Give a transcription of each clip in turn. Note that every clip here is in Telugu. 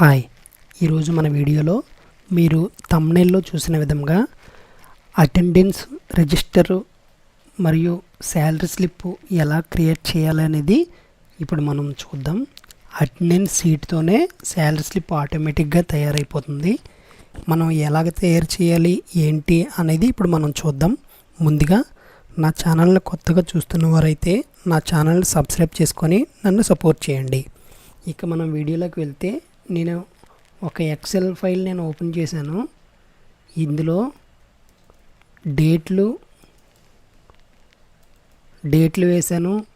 హాయ్. ఈరోజు మన వీడియోలో మీరు తమ్నెల్లో చూసిన విధంగా అటెండెన్స్ రిజిస్టర్ మరియు శాలరీ స్లిప్ ఎలా క్రియేట్ చేయాలనేది ఇప్పుడు మనం చూద్దాం. అటెండెన్స్ సీట్తోనే శాలరీ స్లిప్ ఆటోమేటిక్గా తయారైపోతుంది. మనం ఎలాగ తయారు చేయాలి ఏంటి అనేది ఇప్పుడు మనం చూద్దాం. ముందుగా నా ఛానల్ని కొత్తగా చూస్తున్న వారైతే నా ఛానల్ని సబ్స్క్రైబ్ చేసుకొని నన్ను సపోర్ట్ చేయండి. ఇక మనం వీడియోలోకి వెళ్తే నేను ఒక ఎక్సెల్ ఫైల్ నేను ఓపెన్ చేశాను. ఇందులో డేట్లు డేట్లు వేశాను.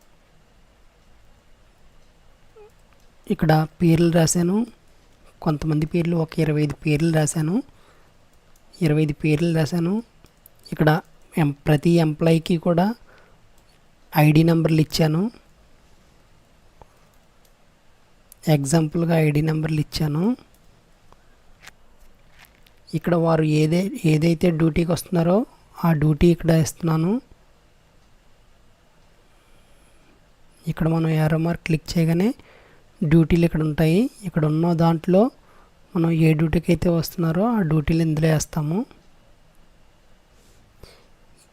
ఇక్కడ పేర్లు రాశాను. కొంతమంది పేర్లు ఒక ఇరవై ఐదు పేర్లు రాశాను. ఇరవై ఐదు పేర్లు రాశాను. ఇక్కడ ఎం ప్రతి ఎంప్లాయీకి కూడా ఐడి నెంబర్లు ఇచ్చాను. ఎగ్జాంపుల్గా ఐడి నెంబర్లు ఇచ్చాను. ఇక్కడ వారు ఏదే ఏదైతే డ్యూటీకి వస్తున్నారో ఆ డ్యూటీ ఇక్కడ ఇస్తున్నాను. ఇక్కడ మనం ఏరో మార్క్ క్లిక్ చేయగానే డ్యూటీలు ఇక్కడ ఉంటాయి. ఇక్కడ ఉన్న దాంట్లో మనం ఏ డ్యూటీకి అయితే వస్తున్నారో ఆ డ్యూటీలు ఇందులో వేస్తాము.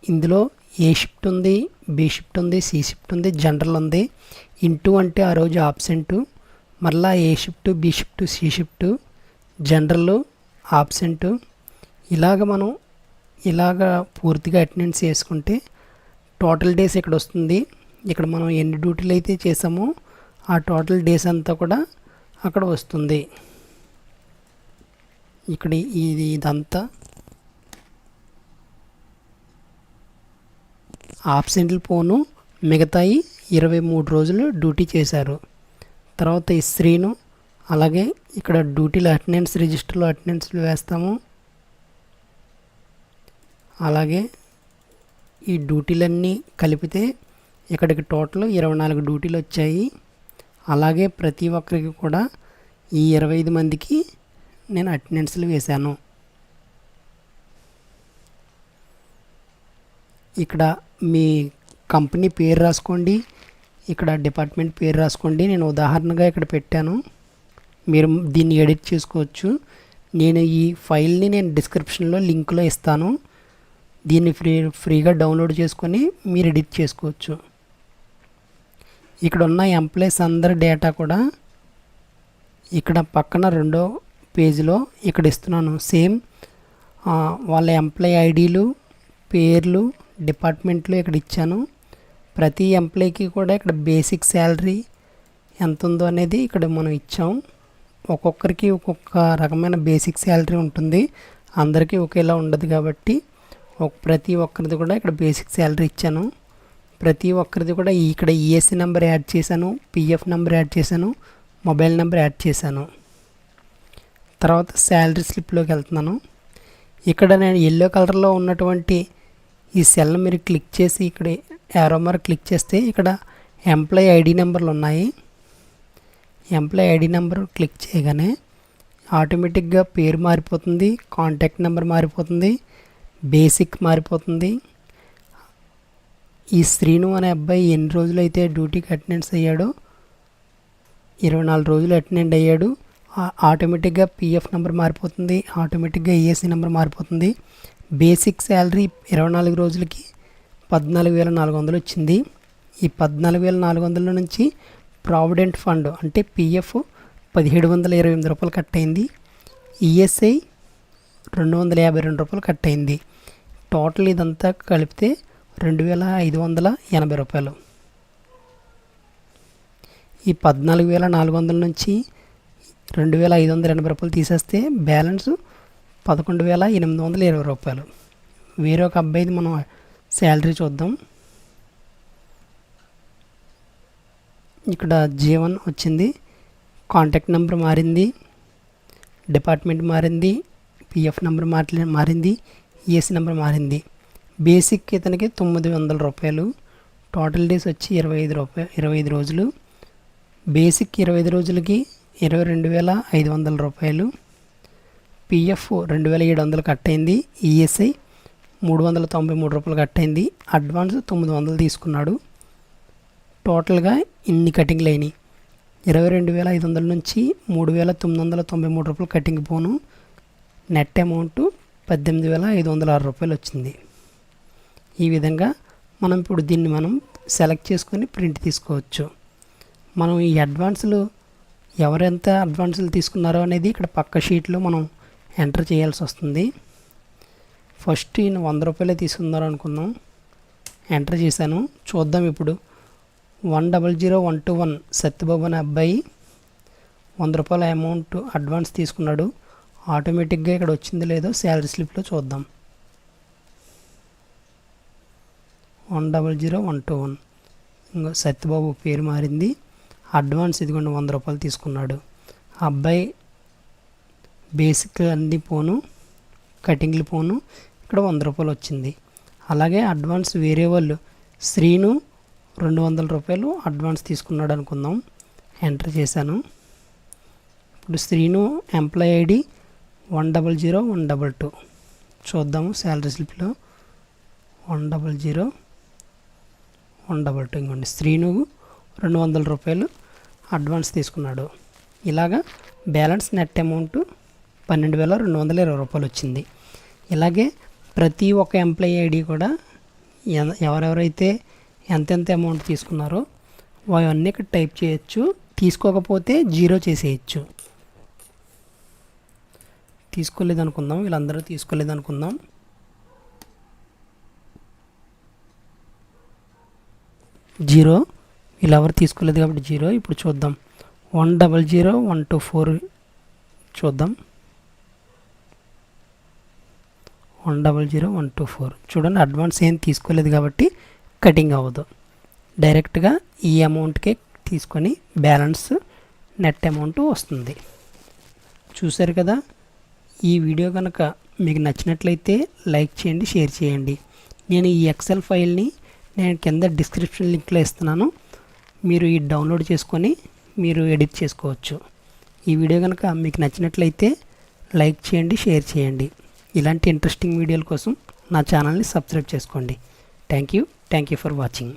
ఇందులో ఏ షిఫ్ట్ ఉంది బి షిఫ్ట్ ఉంది సి షిఫ్ట్ ఉంది జనరల్ ఉంది. ఇంటూ అంటే ఆ రోజు ఆబ్సెంటు. మరలా A shift B shift C shift general absent ఇలాగ మనం ఇలాగ పూర్తిగా అటెండెన్స్ చేసుకుంటే టోటల్ డేస్ ఇక్కడ వస్తుంది. ఇక్కడ మనం ఎన్ని డ్యూటీలు అయితే చేసామో ఆ టోటల్ డేస్ అంతా కూడా అక్కడ వస్తుంది. ఇక్కడ ఇది ఇదంతా. ఆబ్సెంట్లు పోను మిగతాయి ఇరవై మూడు రోజులు డ్యూటీ చేశారు. తర్వాత ఈ శ్రీను అలాగే ఇక్కడ డ్యూటీలో అటెండెన్స్ రిజిస్టర్లో అటెండెన్స్లు వేస్తాము. అలాగే ఈ డ్యూటీలన్నీ కలిపితే ఇక్కడికి టోటల్ ఇరవై నాలుగు డ్యూటీలు వచ్చాయి. అలాగే ప్రతి ఒక్కరికి కూడా ఈ ఇరవై ఐదు మందికి నేను అటెండెన్స్లు వేశాను. ఇక్కడ మీ కంపెనీ పేరు రాసుకోండి. ఇక్కడ డిపార్ట్మెంట్ పేరు రాసుకోండి. నేను ఉదాహరణగా ఇక్కడ పెట్టాను. మీరు దీన్ని ఎడిట్ చేసుకోవచ్చు. నేను ఈ ఫైల్ని నేను డిస్క్రిప్షన్లో లింక్లో ఇస్తాను. దీన్ని ఫ్రీ ఫ్రీగా డౌన్లోడ్ చేసుకొని మీరు ఎడిట్ చేసుకోవచ్చు. ఇక్కడ ఉన్న ఎంప్లాయీస్ అందరి డేటా కూడా ఇక్కడ పక్కన రెండో పేజీలో ఇక్కడ ఇస్తున్నాను. సేమ్ వాళ్ళ ఎంప్లాయీ ఐడీలు పేర్లు డిపార్ట్మెంట్లు ఇక్కడ ఇచ్చాను. ప్రతి ఎంప్లాయీకి కూడా ఇక్కడ బేసిక్ శాలరీ ఎంత ఉందో అనేది ఇక్కడ మనం ఇచ్చాం. ఒక్కొక్కరికి ఒక్కొక్క రకమైన బేసిక్ శాలరీ ఉంటుంది. అందరికీ ఒకేలా ఉండదు కాబట్టి ప్రతి ఒక్కరిది కూడా ఇక్కడ బేసిక్ శాలరీ ఇచ్చాను. ప్రతి ఒక్కరిది కూడా ఇక్కడ ఈఎస్సీ నెంబర్ యాడ్ చేశాను పిఎఫ్ నెంబర్ యాడ్ చేశాను మొబైల్ నెంబర్ యాడ్ చేశాను. తర్వాత శాలరీ స్లిప్లోకి వెళ్తున్నాను. ఇక్కడ నేను ఎల్లో కలర్లో ఉన్నటువంటి ఈ సెల్ మీరు క్లిక్ చేసి ఇక్కడ యారో మార్క్ క్లిక్ చేస్తే ఇక్కడ ఎంప్లాయీ ఐడి నెంబర్లు ఉన్నాయి. ఎంప్లాయీ ఐడి నెంబర్ క్లిక్ చేయగానే ఆటోమేటిక్గా పేరు మారిపోతుంది కాంటాక్ట్ నెంబర్ మారిపోతుంది బేసిక్ మారిపోతుంది. ఈ శ్రీను అనే అబ్బాయి ఎన్ని రోజులు అయితే డ్యూటీకి అటెండెన్స్ అయ్యాడో ఇరవై నాలుగు రోజులు అటెండెంట్ అయ్యాడు ఆటోమేటిక్గా పిఎఫ్ నెంబర్ మారిపోతుంది ఆటోమేటిక్గా ఈఎస్సీ నెంబర్ మారిపోతుంది. బేసిక్ శాలరీ ఇరవై నాలుగు రోజులకి పద్నాలుగు వేల నాలుగు వందలు వచ్చింది. ఈ పద్నాలుగు వేల నాలుగు వందల నుంచి ప్రావిడెంట్ ఫండ్ అంటే పిఎఫ్ పదిహేడు వందల ఇరవై ఎనిమిది రూపాయలు కట్ అయింది. ఈఎస్ఐ రెండు వందల యాభై రెండు రూపాయలు కట్ అయింది. టోటల్ ఇదంతా కలిపితే రెండు వేల ఐదు వందల ఎనభై రూపాయలు. ఈ పద్నాలుగు వేల నాలుగు వందల నుంచి రెండు వేల ఐదు వందల ఎనభై రూపాయలు తీసేస్తే బ్యాలెన్స్ పదకొండు వేల ఎనిమిది వందల ఇరవై రూపాయలు. వేరే ఒక అబ్బాయిది మనం శాలరీ చూద్దాం. ఇక్కడ జీవన్ వచ్చింది. కాంటాక్ట్ నెంబర్ మారింది. డిపార్ట్మెంట్ మారింది. పిఎఫ్ నెంబర్ మాట్లా మారింది. ఏసీ నెంబర్ మారింది. బేసిక్ ఇతనికి తొమ్మిది వందల రూపాయలు. టోటల్ డేస్ వచ్చి ఇరవై ఐదు రూపాయలు ఇరవై ఐదు రోజులు. బేసిక్ ఇరవై ఐదు రోజులకి ఇరవై రెండు వేల ఐదు వందల రూపాయలు. పిఎఫ్ రెండు వేల ఏడు వందలు కట్ అయింది ఈఎస్ఐ మూడు వందల తొంభై మూడు రూపాయలు కట్ అయింది అడ్వాన్స్ తొమ్మిది వందలు తీసుకున్నాడు. టోటల్గా ఇన్ని కటింగ్లు అయినాయి. ఇరవై రెండు వేల ఐదు వందల నుంచి మూడు వేల తొమ్మిది వందల తొంభై మూడు రూపాయలు కటింగ్ పోను. నెట్ అమౌంట్ పద్దెనిమిది వేల ఐదు వందల ఆరు రూపాయలు వచ్చింది. ఈ విధంగా మనం ఇప్పుడు దీన్ని మనం సెలెక్ట్ చేసుకొని ప్రింట్ తీసుకోవచ్చు. మనం ఈ అడ్వాన్సులు ఎవరెంత అడ్వాన్సులు తీసుకున్నారో అనేది ఇక్కడ పక్క షీట్లో మనం ఎంటర్ చేయాల్సి వస్తుంది. ఫస్ట్ నేను వంద రూపాయలే తీసుకుందాం అనుకుందాం. ఎంటర్ చేశాను. చూద్దాం ఇప్పుడు. One double zero one two one Satyababu అనే అబ్బాయి వంద రూపాయల అమౌంట్ అడ్వాన్స్ తీసుకున్నాడు. ఆటోమేటిక్గా ఇక్కడ వచ్చింది లేదో శాలరీ స్లిప్లో చూద్దాం. One double zero one two one. ఇంకా సత్యబాబు పేరు మారింది. అడ్వాన్స్ ఇదిగోండి వంద రూపాయలు తీసుకున్నాడు. ఆ అబ్బాయి బేసిక్ అన్ని పోను కటింగ్లు పోను. ఇక్కడ వంద రూపాయలు వచ్చింది. అలాగే అడ్వాన్స్ వేరే వాళ్ళు శ్రీను రెండు వందల రూపాయలు అడ్వాన్స్ తీసుకున్నాడు అనుకుందాం. ఎంటర్ చేశాను. ఇప్పుడు Srinu employee ID one double zero one double two. చూద్దాము salary స్లిప్లో. One double zero one double two. ఇంకోండి శ్రీను రెండు వందల రూపాయలు అడ్వాన్స్ తీసుకున్నాడు. ఇలాగా బ్యాలెన్స్ నెట్ అమౌంట్ పన్నెండు వేల రెండు వందల ఇరవై రూపాయలు వచ్చింది ఇలాగే ప్రతి ఒక్క ఎంప్లాయీ ఐడి కూడా ఎవరెవరైతే ఎంతెంత అమౌంట్ తీసుకున్నారో అవన్నీ ఇక్కడ టైప్ చేయొచ్చు తీసుకోకపోతే జీరో చేసేయచ్చు. తీసుకోలేదు అనుకుందాం వీళ్ళందరూ తీసుకోలేదు అనుకుందాం జీరో వీళ్ళు ఎవరు తీసుకోలేదు కాబట్టి జీరో ఇప్పుడు చూద్దాం. One double zero one two four చూద్దాం. One double zero one two four చూడండి అడ్వాన్స్ ఏం తీసుకోలేదు కాబట్టి కటింగ్ అవ్వదు. డైరెక్ట్గా ఈ అమౌంట్కే తీసుకొని బ్యాలెన్స్ నెట్ అమౌంట్ వస్తుంది. చూశారు కదా? ఈ వీడియో కనుక మీకు నచ్చినట్లయితే లైక్ చేయండి షేర్ చేయండి. నేను ఈ ఎక్సెల్ ఫైల్ని నేను కింద డిస్క్రిప్షన్ లింక్లో ఇస్తున్నాను. మీరు ఈ డౌన్లోడ్ చేసుకొని మీరు ఎడిట్ చేసుకోవచ్చు. ఈ వీడియో కనుక మీకు నచ్చినట్లయితే లైక్ చేయండి షేర్ చేయండి. ఇలాంటి ఇంట్రెస్టింగ్ వీడియోల కోసం నా ఛానల్ని సబ్స్క్రైబ్ చేసుకోండి. Thank you thank you for watching